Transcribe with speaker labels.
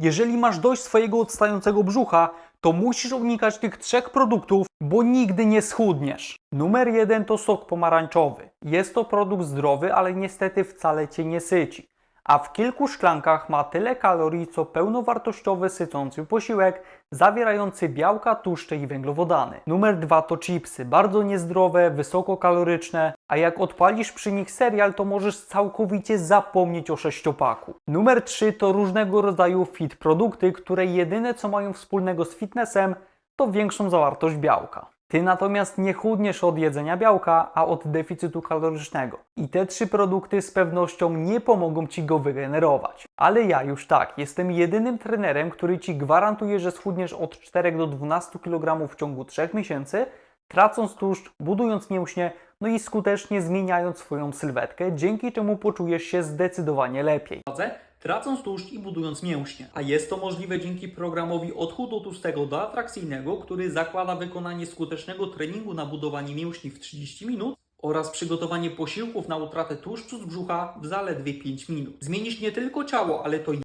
Speaker 1: Jeżeli masz dość swojego odstającego brzucha, to musisz unikać tych trzech produktów, bo nigdy nie schudniesz. Numer jeden to sok pomarańczowy. Jest to produkt zdrowy, ale niestety wcale cię nie syci. A w kilku szklankach ma tyle kalorii, co pełnowartościowy, sycący posiłek, zawierający białka, tłuszcze i węglowodany. Numer dwa to chipsy. Bardzo niezdrowe, wysokokaloryczne, a jak odpalisz przy nich serial, to możesz całkowicie zapomnieć o sześciopaku. Numer 3 to różnego rodzaju fit produkty, które jedyne co mają wspólnego z fitnessem to większą zawartość białka. Ty natomiast nie chudniesz od jedzenia białka, a od deficytu kalorycznego. I te trzy produkty z pewnością nie pomogą Ci go wygenerować. Ale ja już tak, jestem jedynym trenerem, który Ci gwarantuje, że schudniesz od 4 do 12 kg w ciągu 3 miesięcy, tracąc tłuszcz, budując mięśnie, no i skutecznie zmieniając swoją sylwetkę, dzięki czemu poczujesz się zdecydowanie lepiej. Tracąc tłuszcz i budując mięśnie. A jest to możliwe dzięki programowi od tłustego do atrakcyjnego, który zakłada wykonanie skutecznego treningu na budowanie mięśni w 30 minut oraz przygotowanie posiłków na utratę tłuszczu z brzucha w zaledwie 5 minut. Zmienisz nie tylko ciało, ale to